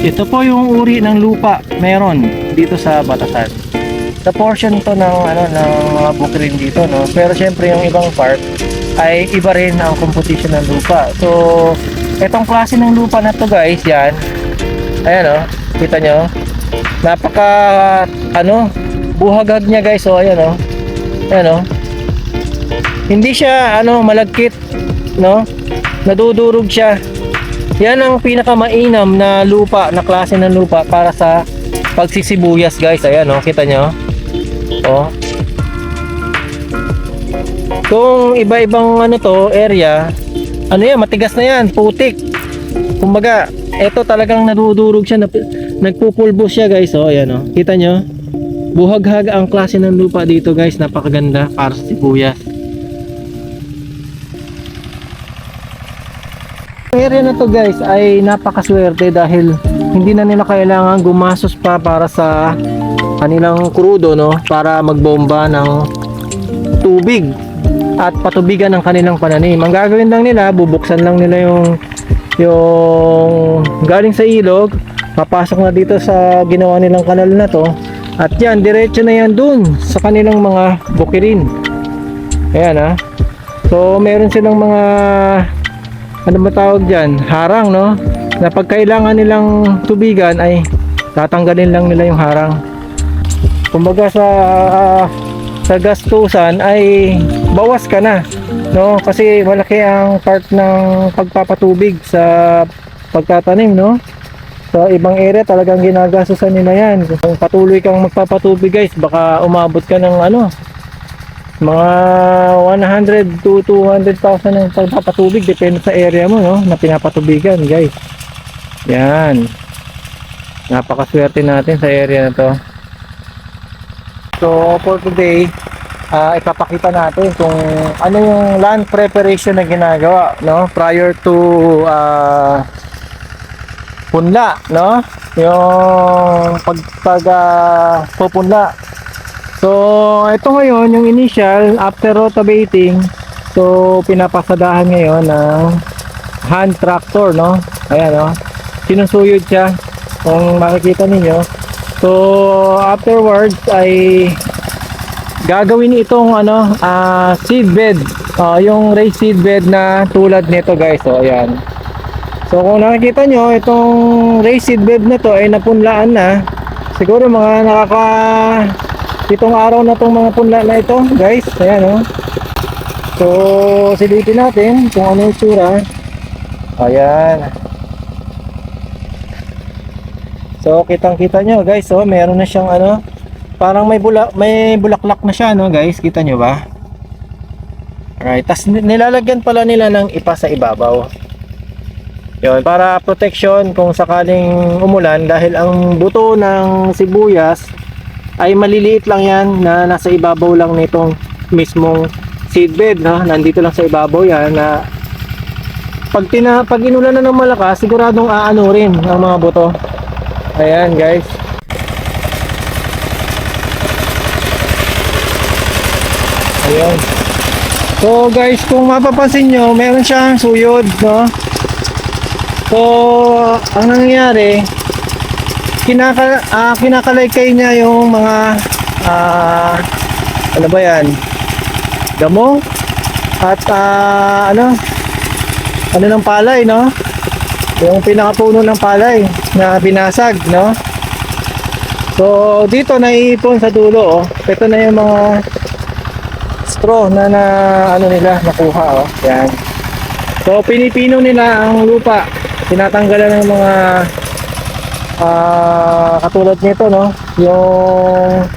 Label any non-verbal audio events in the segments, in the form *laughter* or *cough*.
Ito po yung uri ng lupa meron dito sa Batasan. Sa portion to ng ano ng mga bukirin dito no. Pero syempre yung ibang part ay iba rin ang composition ng lupa. So, itong klase ng lupa na to guys, yan. Ayan oh, kita nyo. Napaka ano, buhagag niya guys. So, ayan oh. Ayan oh. Hindi siya ano malagkit, no? Nadudurog siya. Yan ang pinakamainam na lupa, na klase ng lupa para sa pagsisibuyas guys. Ayan oh, kita nyo. Oh. Kung iba-ibang ano to, area, ano yan, matigas na yan, putik. Kumbaga, eto talagang nadudurog siya, nagpupulbos siya guys. Oh, ayan oh. Kita nyo? Buhaghag ang klase ng lupa dito guys, napakaganda para sa sibuyas. Area na to guys ay napakaswerte dahil hindi na nila kailangan gumasos pa para sa kanilang krudo no para magbomba ng tubig at patubigan ng kanilang pananim. Ang gagawin lang nila, bubuksan lang nila yung yung galing sa ilog, papasok na dito sa ginawa nilang kanal na to at yan, diretso na yan dun sa kanilang mga bukirin. Ayan ha. So meron silang mga ano ba tawag dyan, harang no, na pag kailangan nilang tubigan ay tatanggalin lang nila yung harang. Kumbaga sa ah, sa gastusan ay bawas ka na, no, kasi malaki ang part ng pagpapatubig sa pagtatanim, no. Sa ibang area talagang ginagastusan nila yan. Kung patuloy kang magpapatubig guys, baka umabot ka ng ano, mga 100 to 200,000 ang pagpapatubig depende sa area mo no na pinapatubigan guys. Yan. Napakaswerte natin sa area na to. So for today ah, ipapakita natin kung ano yung land preparation na ginagawa no prior to ah, punla no? Yung pag, pag ah, pupunla So, ito ngayon, yung initial, after rotabating, so, pinapasadahan ngayon ng hand tractor, no? Ayan, no? Sinusuyod siya, kung makikita ninyo. So, afterwards, ay gagawin itong, ano, ah, seed bed. Ah, yung raised seed bed na tulad nito, guys. So, ayan. So, kung nakikita nyo, itong raised seed bed na to ay napunlaan na. Siguro mga nakaka itong araw na tong mga punla na ito guys ayan oh. So silipin natin kung ano yung tsura. Ayan. So kitang kita nyo guys oh meron na siyang ano parang may bulak may bulaklak na siya no guys kita nyo ba? Alright, tas nilalagyan pala nila ng ipa sa ibabaw. Yun, para protection kung sakaling umulan dahil ang buto ng sibuyas ay maliliit lang yan na nasa ibabaw lang nitong mismong seedbed no? nandito lang sa ibabaw yan na pag, tina, pag inulan na ng malakas siguradong aano rin ang mga buto. Ayan guys. Ayun so guys kung mapapansin nyo meron siyang suyod no? So ang nangyayari kinaka ah, kinakalaykay niya yung mga ah, ano ba yan? Damo? At ah, ano? Ano ng palay no? Yung pinakapuno ng palay na binasag no? So dito naiipon sa dulo oh. ito na yung mga straw na na ano nila nakuha oh. Yan. So pinipino nila ang lupa. Tinatanggalan ng mga ah katulad nito no? Yung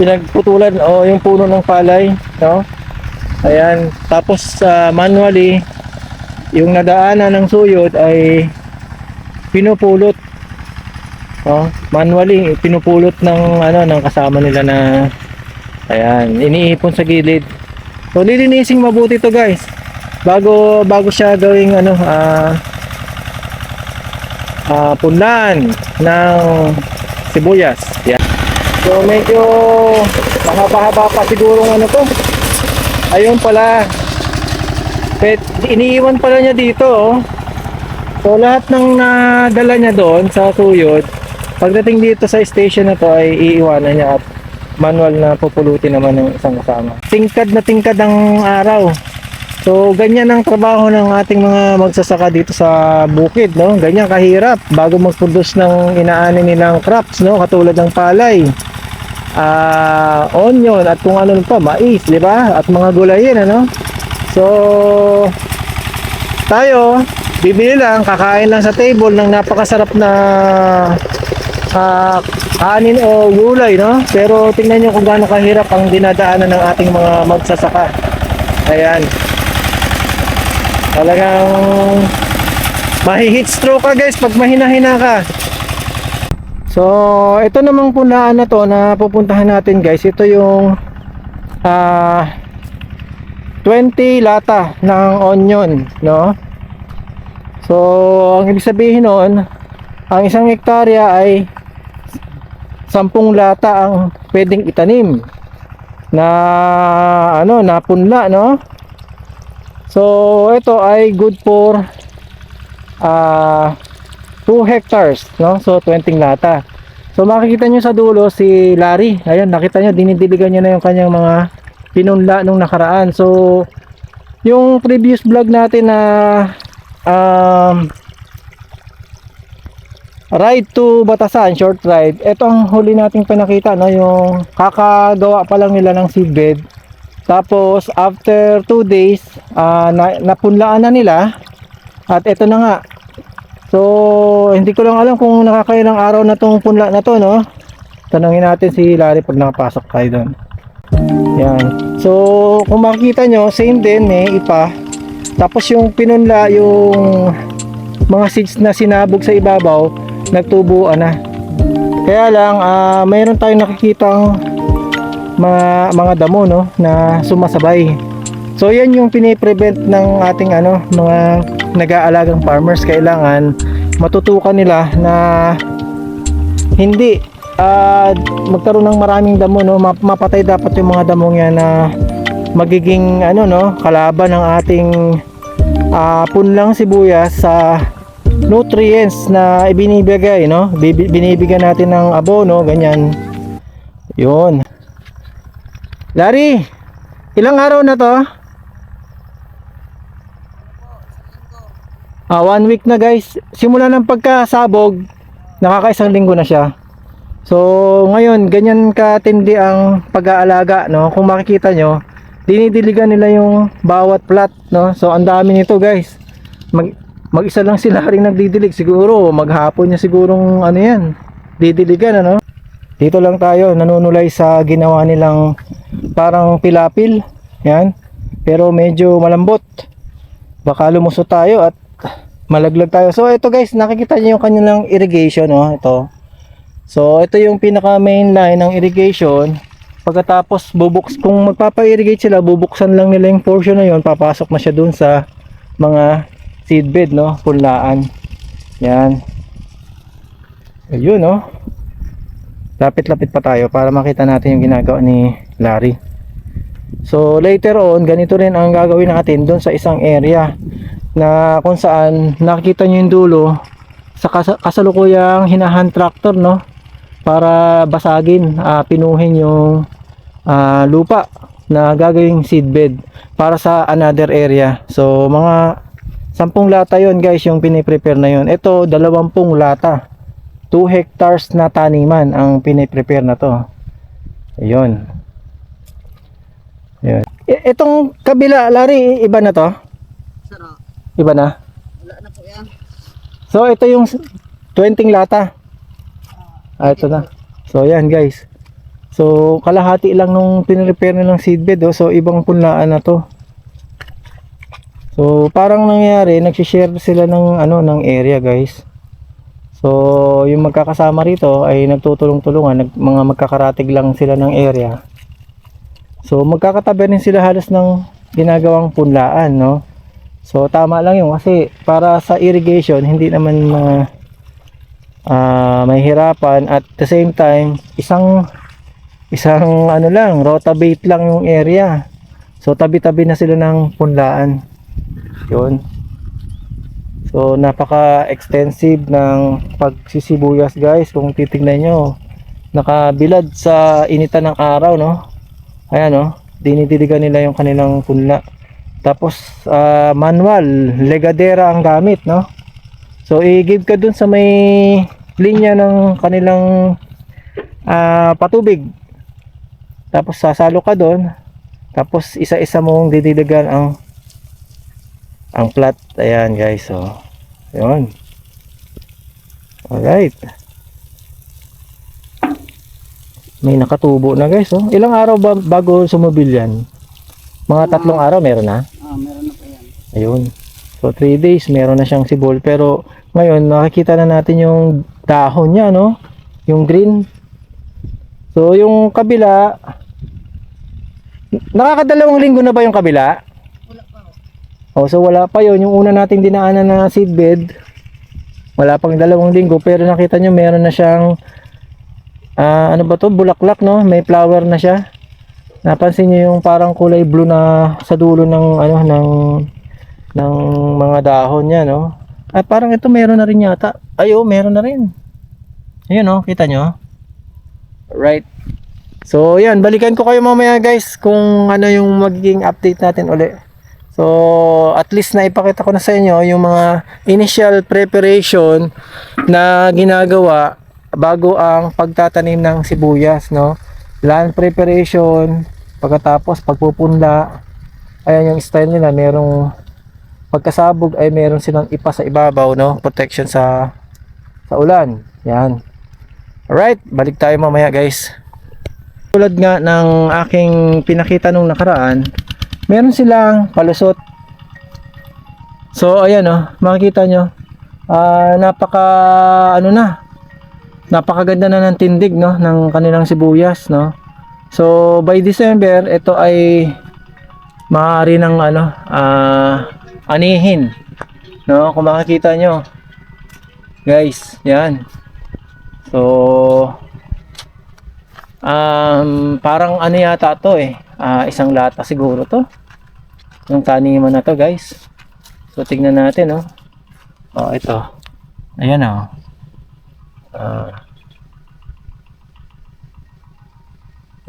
pinagputulan o yung puno ng palay no? Ayan. Tapos ah, manually yung nadaanan ng suyod ay pinupulot no? Manually pinupulot ng ano ng kasama nila na ayan iniipon sa gilid. So lilinising mabuti to guys. Bago bago siya gawing ano ah ah, punlan ng sibuyas. Yan. So medyo mahaba-haba pa siguro ano to. Ayun pala. Pet, iniiwan pala niya dito oh. So lahat ng nadala niya doon sa suyod, pagdating dito sa station na to ay iiwanan niya at manual na pupulutin naman ng isang kasama. Tingkad na tingkad ang araw. So ganyan ang trabaho ng ating mga magsasaka dito sa bukid, no? Ganyan kahirap bago mag-produce ng inaani nilang crops, no? Katulad ng palay, ah onion at kung ano pa, mais, di ba? At mga gulayin, ano? So tayo, bibili lang, kakain lang sa table ng napakasarap na ah, kanin o gulay, no? Pero tingnan nyo kung gaano kahirap ang dinadaanan ng ating mga magsasaka. Ayan. Talagang mahihit stroke ka guys pag mahina-hina ka. So, ito namang punlaan na to na pupuntahan natin guys. Ito yung ah 20 lata ng onion, no? So, ang ibig sabihin noon, ang isang hektarya ay 10 lata ang pwedeng itanim na ano, na punla, no? So, ito ay good for ah 2 hectares, no? So, 20 lata. So, makikita nyo sa dulo si Larry. Ayun, nakita nyo, dinidiligan niya na yung kanyang mga pinunla nung nakaraan. So, yung previous vlog natin na um, ride to Batasan, short ride. Ito ang huli nating pinakita, no? Yung kakagawa pa lang nila ng seedbed. Tapos, after 2 days, ah, na, napunlaan na nila. At ito na nga. So, hindi ko lang alam kung nakakailang araw na tong punla na to, no? Tanungin natin si Larry pag nakapasok tayo doon. Yan. So, kung makikita nyo, same din, may ipa. Tapos yung pinunla, yung mga seeds na sinabog sa ibabaw, nagtubuan na. Kaya lang, ah mayroon tayong nakikitang mga, mga damo, no, na sumasabay. So, yan yung piniprevent ng ating ano, mga nag-aalagang farmers. Kailangan matutukan nila na hindi ah magkaroon ng maraming damo no Map- mapatay dapat yung mga damong yan na magiging ano no kalaban ng ating ah punlang sibuyas sa nutrients na ibinibigay no binibigyan natin ng abono ganyan yun Larry ilang araw na to Ah, one week na guys. Simula ng pagkasabog, nakakaisang linggo na siya. So, ngayon, ganyan katindi ang pag-aalaga, no? Kung makikita nyo, dinidiligan nila yung bawat plat, no? So, ang dami nito, guys. Mag mag-isa lang sila ring nagdidilig siguro, maghapon niya sigurong ano 'yan. Didiligan ano? Dito lang tayo, nanunulay sa ginawa nilang parang pilapil. Yan. Pero medyo malambot. Baka lumusot tayo at malaglag tayo. So, ito guys, nakikita niyo yung kanilang irrigation, no? Ito. So, ito yung pinaka main line ng irrigation. Pagkatapos bubuks kung magpapa-irrigate sila, bubuksan lang nila yung portion na yon, papasok na siya dun sa mga seedbed, no? Punlaan. Yan. Ayun, no? Lapit-lapit pa tayo para makita natin yung ginagawa ni Larry. So, later on, ganito rin ang gagawin natin dun sa isang area na kung saan nakikita nyo yung dulo sa kas- kasalukuyang hinahan tractor, no? Para basagin, ah, pinuhin yung ah, lupa na gagawing seedbed para sa another area. So, mga 10 lata yon guys yung piniprepare na yon. Ito, 20 lata. 2 hectares na taniman ang piniprepare na to. Ayun. Ayun. I- Itong kabila, Larry, iba na to? Sara, Iba na? wala na po yan. So, ito yung 20 lata. Ah, ito na. So, yan guys. So, kalahati lang nung pinrepair nilang seedbed. Oh. So, ibang punlaan na to. So, parang nangyayari, nagsishare sila ng, ano, ng area guys. So, yung magkakasama rito ay nagtutulong-tulungan. Nag, mga magkakaratig lang sila ng area. So, magkakatabi rin sila halos ng ginagawang punlaan, no? So, tama lang yun kasi para sa irrigation, hindi naman mga ah mahirapan at the same time, isang isang ano lang, rotabate lang yung area. So, tabi-tabi na sila ng punlaan. Yun. So napaka-extensive ng pagsisibuyas guys kung titignan nyo. Nakabilad sa initan ng araw no. Ayan no, dinidiligan nila yung kanilang punla. Tapos ah, manual, legadera ang gamit no. So i-give ka dun sa may linya ng kanilang ah, patubig. Tapos sasalo ka doon. Tapos isa-isa mong didiligan ang ang plat. Ayan guys. So, yun. Alright. May nakatubo na guys. Oh. Ilang araw ba bago sumobil yan? Mga tatlong araw meron na. Ah, meron na po yan. Ayun. So 3 days meron na siyang sibol pero ngayon nakikita na natin yung dahon niya no, yung green. So yung kabila nakakadalawang linggo na ba yung kabila? Wala pa po. Oh, so wala pa yon yung una nating dinaanan na seedbed. Wala pang dalawang linggo pero nakita nyo meron na siyang ah, ano ba to? Bulaklak no? May flower na siya. Napansin niyo yung parang kulay blue na sa dulo ng ano ng ng mga dahon niya no? At parang ito meron na rin yata. Ay oh meron na rin. Ayun no? Kita nyo right. So yan balikan ko kayo mamaya guys kung ano yung magiging update natin uli. So, at least na ipakita ko na sa inyo yung mga initial preparation na ginagawa bago ang pagtatanim ng sibuyas, no? Land preparation, pagkatapos pagpupunla, ayan yung style nila, merong pagkasabog ay meron silang ipa sa ibabaw, no? Protection sa sa ulan. Yan. Alright, balik tayo mamaya guys. Tulad nga ng aking pinakita nung nakaraan, meron silang palusot. So ayan oh, makikita nyo. Ah, napaka ano na. Napakaganda na ng tindig no ng kanilang sibuyas no. So by December ito ay maaari ng ano ah anihin. No, kung makikita nyo. Guys, yan. So um, parang ano yata to eh. Ah, isang lata siguro to. Yung taniman na to, guys. So tignan natin, oh. Oh, ito. Ayan oh. Ah.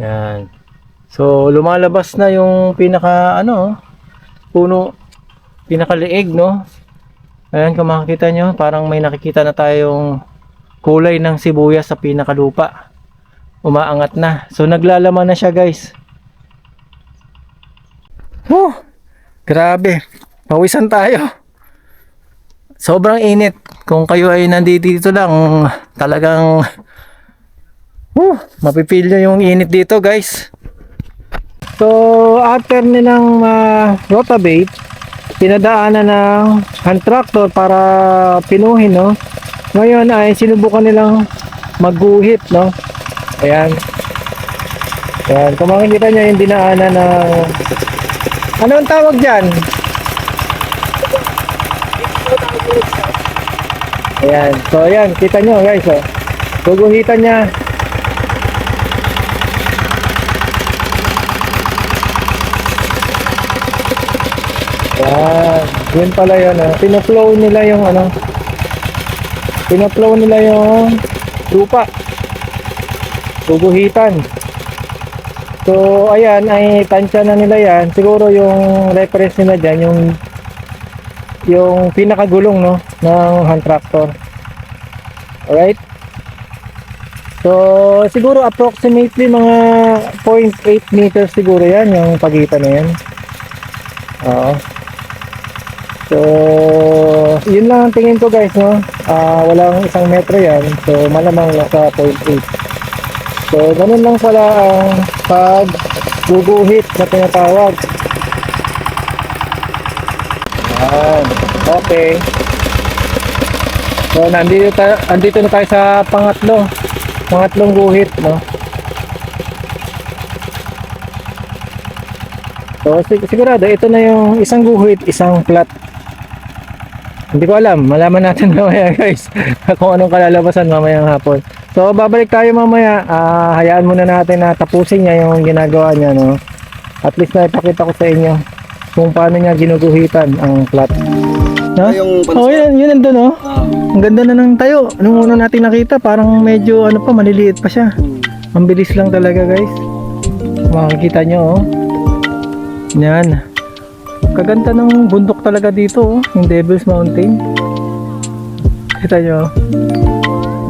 Yan. So lumalabas na yung pinaka ano, puno pinakaliig, no? Ayan kung makikita nyo, parang may nakikita na tayong kulay ng sibuyas sa pinakalupa. Umaangat na. So naglalaman na siya, guys. Oh, grabe. Pawisan tayo. Sobrang init. Kung kayo ay nandito dito lang, talagang uh, mapipil nyo yung init dito guys. So, after nilang uh, rotabate, pinadaanan ng hand tractor para pinuhin, no? Ngayon ay sinubukan nilang magguhit, no? Ayan. Ayan. Kung makikita nyo yung dinaanan ng ano ang tawag dyan? Ayan. So, ayan. Kita nyo, guys. Oh. Guguhitan niya. Ayan. Yun pala yun. Oh. Pinaflow nila yung ano. Pinaflow nila yung lupa. Guguhitan. So, ayan, ay tansya na nila yan. Siguro yung reference nila dyan, yung yung pinakagulong, no, ng hand tractor. Alright? So, siguro approximately mga 0.8 meters siguro yan, yung pagitan na yan. Oo. So, yun lang ang tingin ko guys, no? Ah, walang isang metro yan. So, malamang nasa 0.8. So, ganun lang pala ang pag guguhit na tinatawag. Yan. Okay. So, nandito, ta- andito na tayo sa pangatlo. Pangatlong guhit, no? So, sig- sigurado, ito na yung isang guhit, isang plat. Hindi ko alam. Malaman natin *laughs* mamaya guys kung anong kalalabasan mamayang hapon. So babalik tayo mamaya. Ah, hayaan muna natin na tapusin niya yung ginagawa niya. No? At least na ipakita ko sa inyo kung paano niya ginuguhitan ang plat. Ha? yung Oh, yun, yun nandun oh. Ah. Ang ganda na ng tayo. Nung una natin nakita, parang medyo ano pa, maliliit pa siya. Hmm. Ang bilis lang talaga guys. Makikita nyo oh. Yan. Kaganda ng bundok talaga dito oh. Yung Devil's Mountain. Kita nyo oh.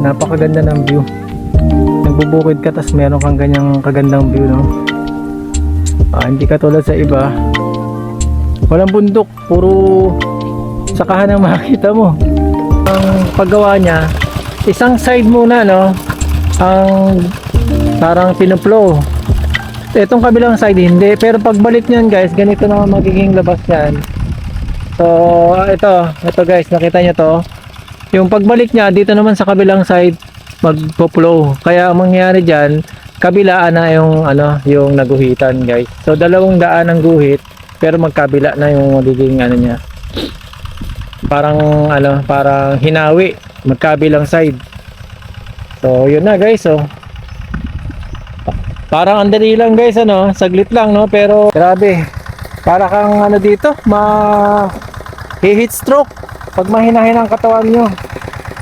Napakaganda ng view. Nagbubukid ka tas meron kang ganyang kagandang view no. Ah, hindi katulad sa iba. Walang bundok, puro sakahan ang makikita mo. Ang paggawa niya, isang side muna no, ang parang pinuplow. Itong kabilang side hindi, pero pagbalik niyan guys, ganito na magiging labas niyan. So, ito, ito guys, nakita niyo to. Yung pagbalik niya dito naman sa kabilang side magpo-flow. Kaya ang mangyayari diyan, kabilaan na yung ano, yung naguhitan, guys. So dalawang daan ang guhit, pero magkabila na yung magiging ano niya. Parang ano, parang hinawi, magkabilang side. So yun na, guys. So parang andali lang, guys, ano, saglit lang, no, pero grabe. Para kang ano dito, ma heat stroke pag mahina-hina ang katawan nyo.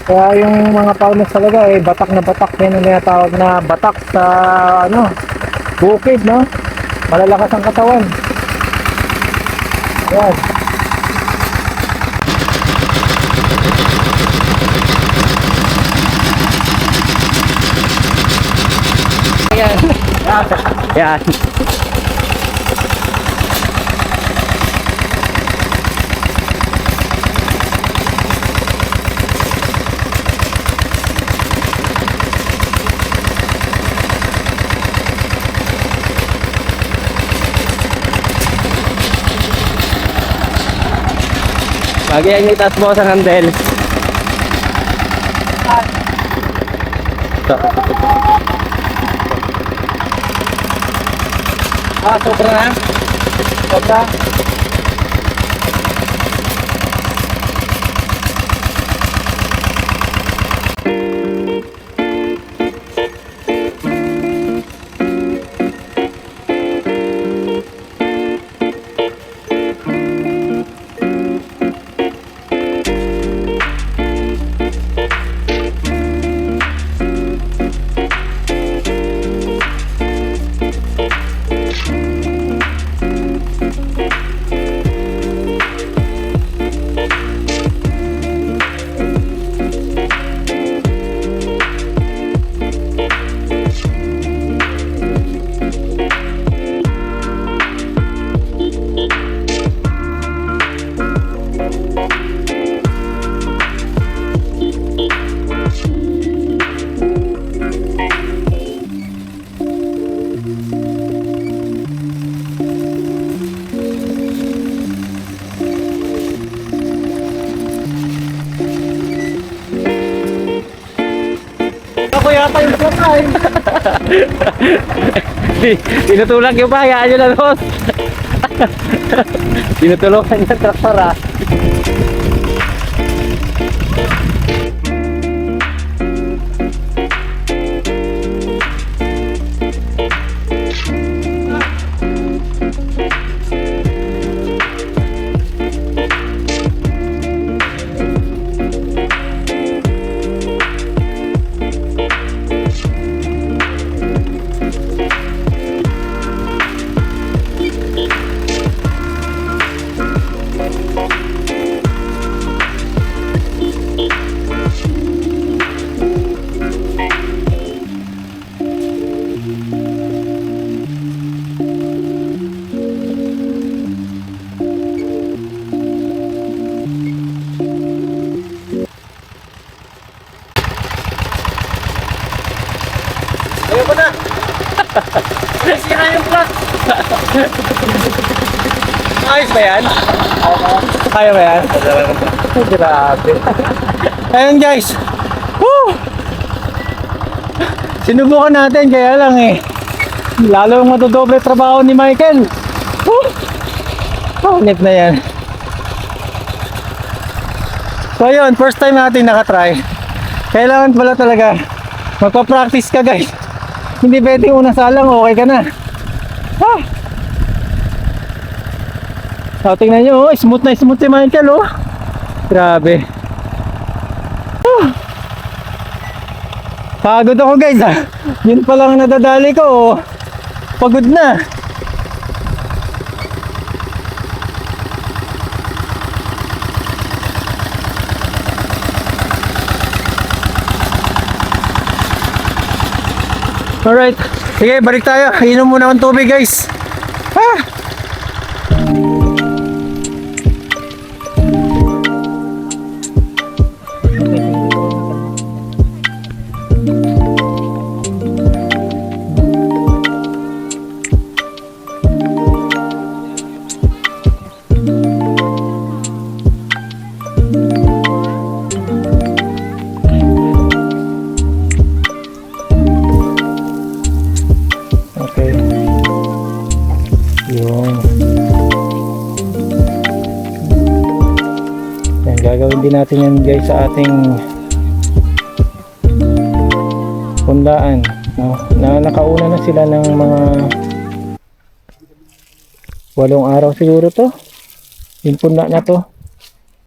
Kaya yung mga farmers talaga eh batak na batak yan ang tinatawag na batak sa ano bukid no. Malalakas ang katawan. Yan. Yan. Yan. Lagi ang itas mo sa handle. Ah, sobra na. Sobra. Tinutulak yung pa, hayaan nyo na boss. Tinutulungan niya traktor ah. Ayos ba yan? Kaya ba yan? Grabe. Ayan guys. Woo! Sinubukan natin kaya lang eh. Lalo matudoble trabaho ni Michael. Woo! Panit na yan. So yun, first time natin nakatry. Kailangan pala talaga magpa-practice ka guys. Hindi pwedeng una salang okay ka na. Ah! So tingnan nyo, oh, smooth na smooth si Michael oh. Grabe. Pagod ako guys ah. Yun pa lang nadadali ko. oh. Pagod na. Alright. Sige, balik tayo. Inom muna akong tubig guys. Ah! Natin yan guys sa ating pundaan. No? Na nakauna na sila ng mga walong araw siguro to. Yung punda na to.